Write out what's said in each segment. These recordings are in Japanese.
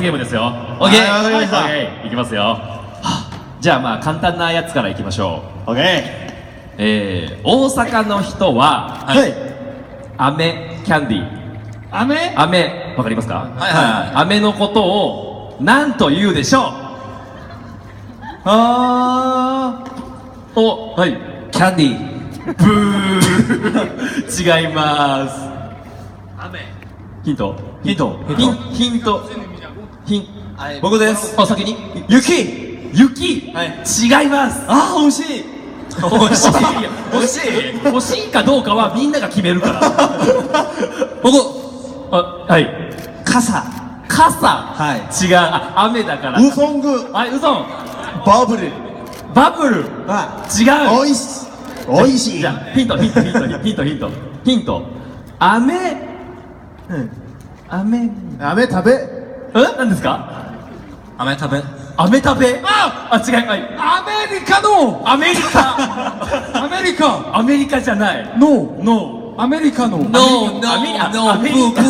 罰ゲームですよ。オッケーわかりました。い。きますよ。はあじゃあまあ簡単なやつからいきましょう。オッケえー、大阪の人は、ーはい。飴キャンディー。飴？飴、わかりますか？はいはいはい。飴のことを何と言うでしょあうお、はい。ーキャンディー。ブー。違います。ヒント？ヒント。ヒンヒント。ヒン僕です。あ、先に？雪。雪、はい。違います。あー惜しい。惜しい。惜しい。欲しいかどうかはみんなが決めるから。僕あはい。傘。傘？はい。違う。あ雨だから。ウソングはい、うそん。バブル。バブル？は違う。おいしおいしい。じゃあヒントヒントヒントヒントヒントヒント。飴うん。飴飴食べえ？何ですか？飴食べ。飴食べ？あ！あ違うはいアメリカの！アメリカ。アメリカ。アメリカじゃない。のノアメリカの。アメリカ。アメリカ。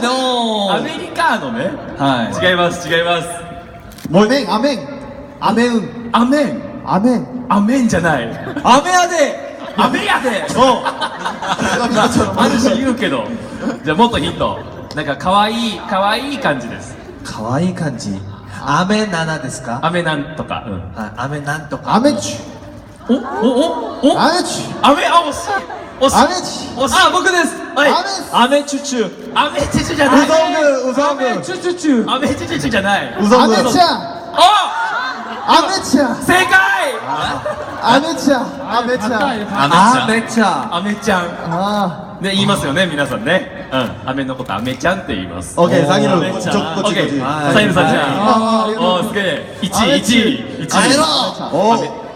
ノアメリカ。のね？はい。違います違います。もうねんアメン。アメン。アメン。アメン。アメンじゃない。飴やで。アメやで。そう。ある種言うけど。じゃあもっとヒントなんか可愛い可愛い感じです。可愛い感じ？飴7ですか？アメなんとかうん。はい飴なんとか。アメチおおおおアメチアメあ惜しい惜しいアメチ惜しいあ僕です。はい。アメ飴チュチュ。アメチュチュじゃウない。ソングウソングアメチュチュチュ。アメチュチュチュじゃない。ウソングアメちゃん。あアメちゃん。正解アメちゃんアメちゃん。飴ちゃアメちゃん。あね言いますよね皆さんねうん。アメのことアメちゃんって言います。ーオッケー先のアメちょこっちこっちオッケー。はい。サイルさんじゃあーありがとうあおーすげえ。1位1位1位。あお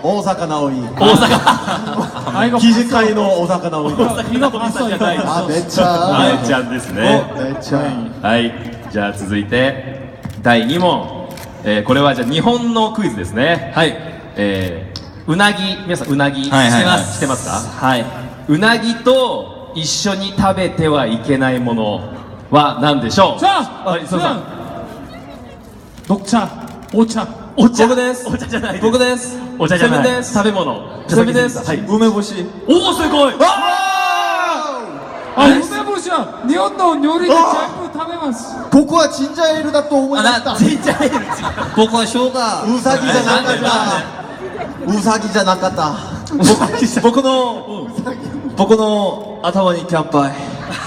大阪直井大阪。記事会の大阪直井大阪のおじさんじゃない。ですあめっちゃ。アメちゃんですね。めっちゃ。はい。じゃあ続いて第2問、えーこれはじゃあ日本のクイズですね。はい。えー、うなぎ皆さんうなぎ知ってはいはい。はいます知ってますか？はい。うなぎと一緒に食べてはいけないものは何でしょう？さあはいそうそう녹차お茶お茶僕です。お茶じゃない僕です。お茶じゃない。セブンです。食べ物。セブです。はい。梅干し。おおすごい。あ梅干しは日本の料理で全部食べます。僕はチンジャーエールだと思いました。ちっちゃい違う僕は生姜。ウサギじゃなかった。ウサギじゃなかった。僕の僕の頭にキャンパイ。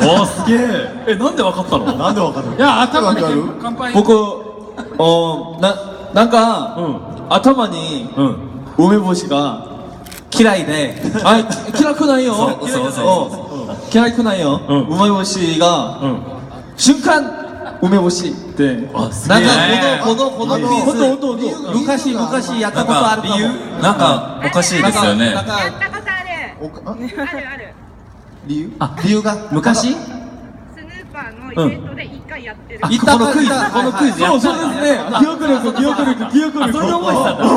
おおすげえ。えなんでわかったの？なんでわかるいや頭にわかる？乾杯。僕おななんか、うん。頭にうん。梅干しが嫌いで。あ嫌くないよ。そうそうそう。うん。嫌いくないよ、うん。梅干しが、うん。瞬間梅干しって。あすげえ。なんかこのこのこのピースほんとほんとほんと昔昔やったことあるかも。なんかおかしいですよね。なんかやったことある。おかああるある理由？あ理由が？昔？スヌーパーのイベントで一回やってる、たこのクイズこのクイズやったんだそうそうですね記憶力記憶力記憶力あそれで覚えてたんだ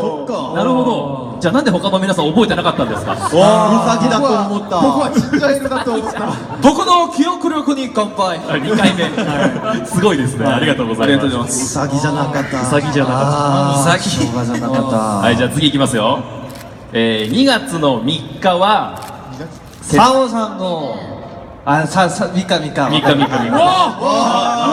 そっかなるほどじゃあなんで他の皆さん覚えてなかったんですかウサギだと思った僕はチンジャーエールだと思った僕の記憶力に乾杯2回目すごいですねありがとうございますありがとうございますウサギじゃなかったウサギじゃなかったあーウサギ生姜じゃなかったはいじゃあ次いきますよえー、2月の3日はサオさんのあささミカミカ3日3日3日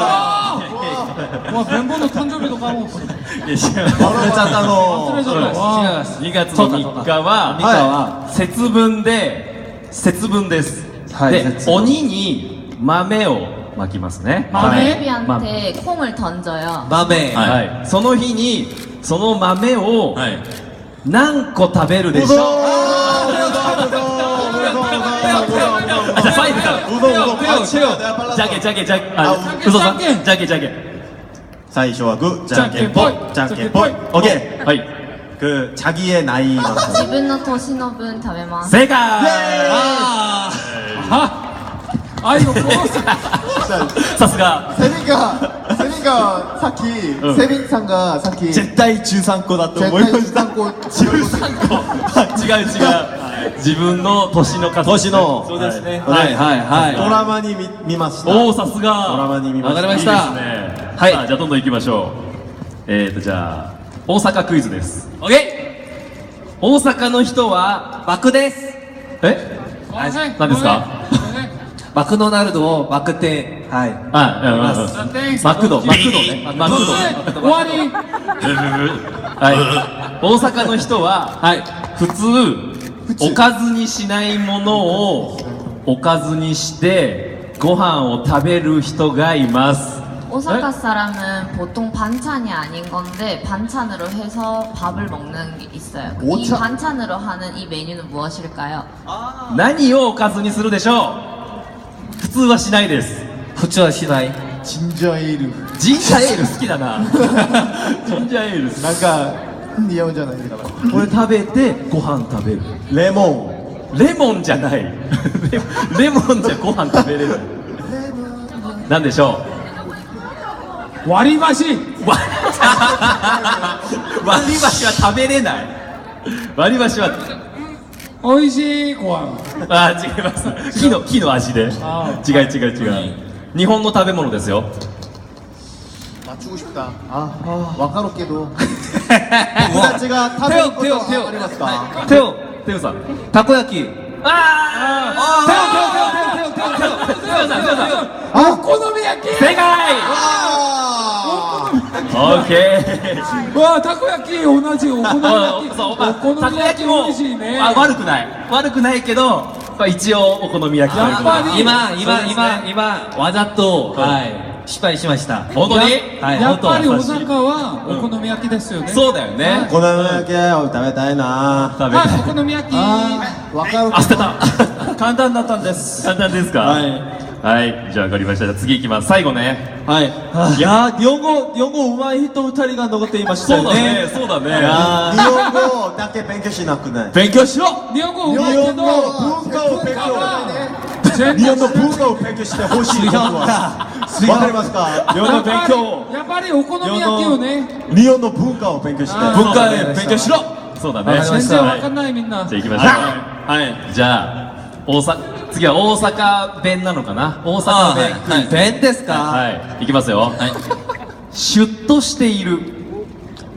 わ弁護の誕生日とかもいや違う忘れちゃったの忘れちゃったわ違います2月の3日3日はは節分で節分です、ではい節分鬼に豆をまきますね豆はいま 베비한테 콩을 던져요. 豆はいはい、その日にその豆をはい何個食べるでしょう、 あじゃあ最後からじゃけじゃけじゃけあ嘘さんじゃけじゃけ最初はグーじゃんけんぽいじゃんけんぽいオッケはいー그 자기의 나이 만큼 自分の年の分食べます。正解あ愛を殺すさすが 세빈가 세빈가 사키 응. 세빈 상가 사키 絶対13個だと思いま 絶対した13個違う違う 自分の年の数。年の。そうですね。はい。はい。はい。ドラマに見見ました。おおさすが。ドラマに見ました。わかりました。はい。じゃあどんどん行きましょう。えーとじゃあ大阪クイズです。オッケ大阪の人はーバクです。え？はい。何ですか？マクドナルドをバクってはい。あうんマクド。マクドね。マクド。ね終わり。はい。大阪の人ははい。普通おかずにしないものをおかずにしてご飯を食べる人がいます 오사카 사람은 보통 반찬이 아닌 건데 반찬으로 해서 밥을 먹는 게 있어요. 이 오차- 반찬으로 하는 이 메뉴는 무엇일까요? 何をおかずにするでしょう普通はしないです普通はしない 진저 에이르 ジンジャーエール好きだなジンジャーエール 好き 뭔가 니아오잖아 이거 これ食べてご飯食べる 레몬 レモンじゃないレレモンじゃご飯食べれないなんでしょ割り箸うわ割り箸は食べれない割り箸は美味しいご飯あー違います木の木の味であ違う違う違う日本の食べ物ですよ 맞추고 싶다 아 와카로케도 友達が食べることはあり手を手をさん。たこ焼き。ああ手を手を手を手を手を手を手を手を手を手をお好み焼き正解オッケーわたこ焼き同じお好み焼きお好み焼きも美味しいねあ悪くない悪くないけど一応お好み焼き今今今今わざとはい失敗しました。本当に？はいやっぱり大本当阪はお好み焼きですよね。そうだよね。粉焼けを食べたいな。食べたい。はいお好み焼き。わかる。あ捨てた。簡単だったんです。簡単ですか？はい。はいじゃあ分かりました。次いきます。最後ね。はい。い。やー日本語日本語うまい人二人が残っていましたそうだよねねそうだね。や日本語だけ勉強しなくない。勉強しろ。日本語うまいけど日本の文化を勉強。全日本の文化を勉強してほしいわかりますか日本の勉強やっぱりお好み焼きをね。日本の文化を勉強して。文化へ勉強しろ。そうだね。全然わかんないみんな。じゃあ行きましょう。はい。じゃあ大阪次は大阪弁なのかな？大阪弁弁ですかはい、い。きますよ。シュッとしている。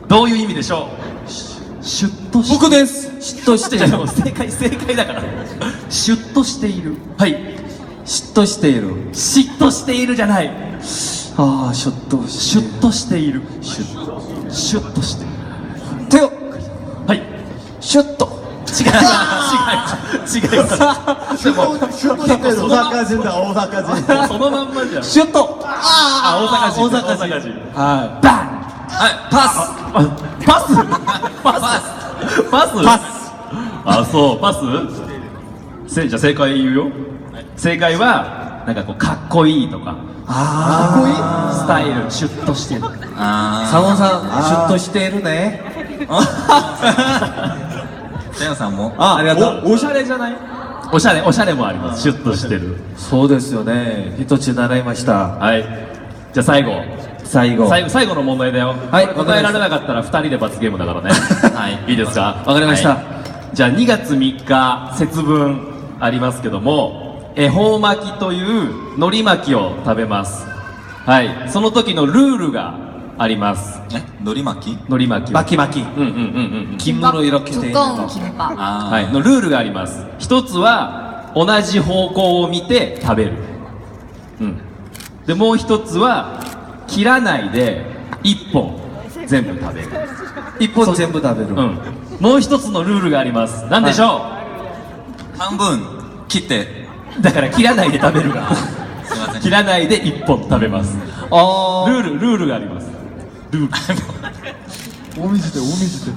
どういう意味でしょう？シュッとして。僕です嫉妬してじゃあもう正解正解だから。シュッとしている。はい。嫉妬している嫉妬しているじゃない。ああシュッとシュッとしている。シュッと。シュッとして。手をはい。シュッと違う。違う。違います。シュッとシュッとしてる大阪人だ大阪人そのまんまじゃん。シュッとあ、大阪人。大阪人大阪人。はいバン。はい、パスあパス？パス？パス？パス。あそうパス？せじゃあ正解言うよ。正解はなんかこうかっこいいとか。あスタイルシュッとしてる。あサモンさんシュッとしているね。ー。テヨさんも？あありがとう。おおしゃれじゃない？おしゃれおしゃれもあります。シュッとしてる。そうですよね。一つ習いました。はいじゃあ最後。最後。最後最後の問題だよ。はい答えられなかったら2人で罰ゲームだからね。はい。いいですか？わかりました、はい、じゃあ2月3日節分ありますけども恵方巻きという海苔巻きを食べます。はい。その時のルールがあります。え？海苔巻き？海苔巻き巻き巻き。うんうんうんうん金物色着ているはい。のルールがあります。一つは同じ方向を見て食べる。うん。でもう一つは切らないで一本全部食べる。一本全部食べる。うん。もう一つのルールがあります。何でしょー半分切って。う、だから切らないで食べるがすいません。切らないで一本食べます。あルールルールがあります。ルール。お水でお水で。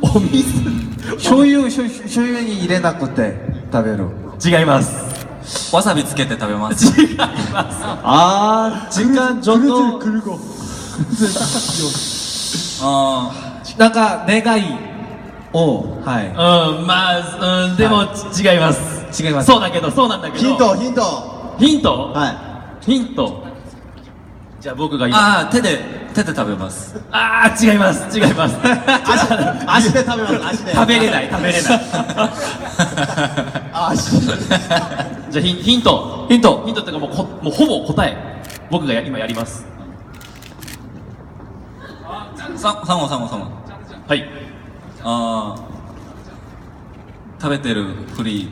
お水？醤油醤油醤油に入れなくて食べる。違います。わさびつけて食べます。違いますあー時間ちょっと긁어あなんか願いをはいうんまあうんでも、違います違いますそうだけどそうなんだけどヒントヒントヒントはヒントじゃあ僕がー今あー手で手で食べますああ違います違います足で食べます足で食べれない食べれない足じゃあヒンヒント。ヒント。ヒントっていうかもうこもうほぼ答え。僕がや今やります。さサモサモサモはい。あー。食べてるふり。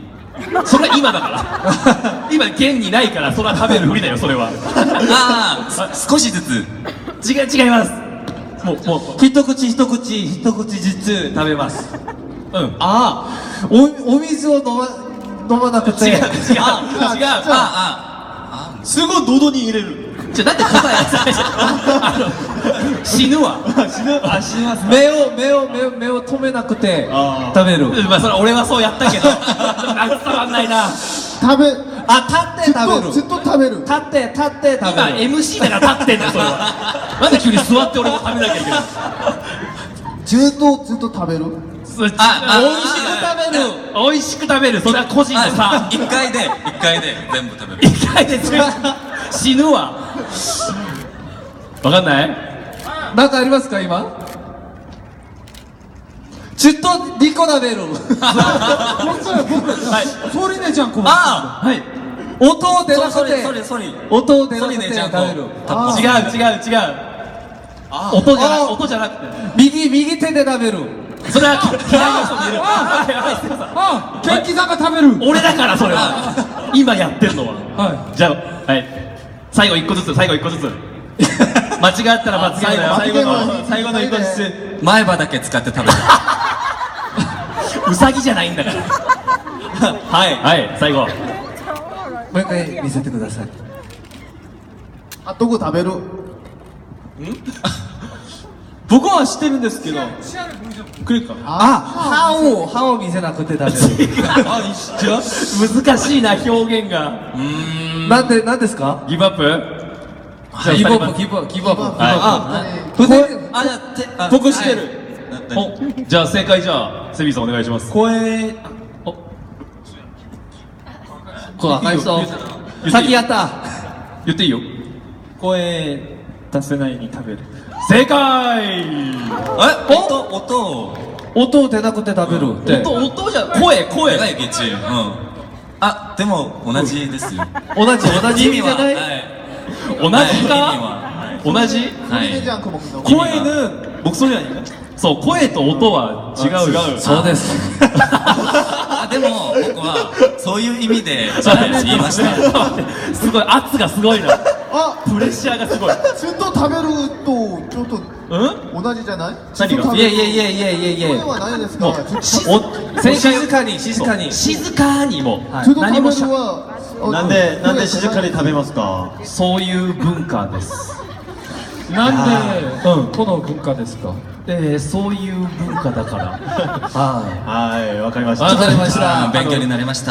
それは今だから。今現にないからそれは食べるふりだよそれは。ああ少しずつ。違う違います。もうもう。一口一口一口ずつ食べます。うん。ああ、お、お水を飲ま、飲まなくて。違う違う違うあすぐ喉に入れる。じゃなんで答えあの死ぬわ死ぬ、あ、死にます。目を、目を、目を、目を止めなくてあ、食べる。まあそれ俺はそうやったけど伝わんないな食べあ、立って食べる。ずっと食べる立って、立って食今べる。MC だから立ってんだよそれはなんで急に座って俺も食べなきゃいけないずっとずっと食べるそれああ美味しく食べる。美味しく食べる。それは個人のあ差一回で一回で全部食べる一回で。全部死ぬわ。わかんない？なんかありますか、今？ずっと2個食べる。はい。ソリネちゃんこあはい。音を出なそれくて。それそれ音を出なくて食べる。あ違う違う違う。音じゃなくて右、右手で食べる。それは嫌いな人もいるはいはいすいません。あケンキさんが食べる。俺だからそれは。今やってんのは。はじゃあはい。最後一個ずつ最後一個ずつ。間違ったら罰ゲームだよ最後の最後の。一個ずつ。前歯だけ使って食べる うさぎじゃないんだから。はい。はい。最後。もう一回見せてください。あどこ食べる？僕は知ってるんですけど。くれるか。あ、歯を、歯を見せなくて食べる。あ、違う難しいな表現が。なんで、なんですか？ギブアップ？ギブアップ、ギブアップ、ギブアップ。はい。あ、筆、あじゃあ僕知ってる。はい。おじゃあ正解じゃあセビーさんお願いします。声、おこう赤い人先やった。言っていいよ。声出せないに食べる。正解え音音を音を出なくて食べるって。音音じゃ声声長いゲチうんあでも同じですよ同じ、同じ意味じゃないはい同じはい意味かは同じはい 소리내지 않고 먹는 거声の、僕それやねそう声と音は違うよそうです。あでも僕はそういう意味で言いましたすごい圧がすごいな あプレッシャーがすごい。ずっと食べるとちょっとうん？同じじゃない？何が？いやいやいやいやいやいや。声はないですか？お静か。に、静かに。静かにも。ずっと食べる何もしゃはなんで、なんで静かに食べますか？そういう文化です。なんで、この文化ですか？えー、そういう文化だから。ははい、わかりました。い。わかりましあた。勉強になりました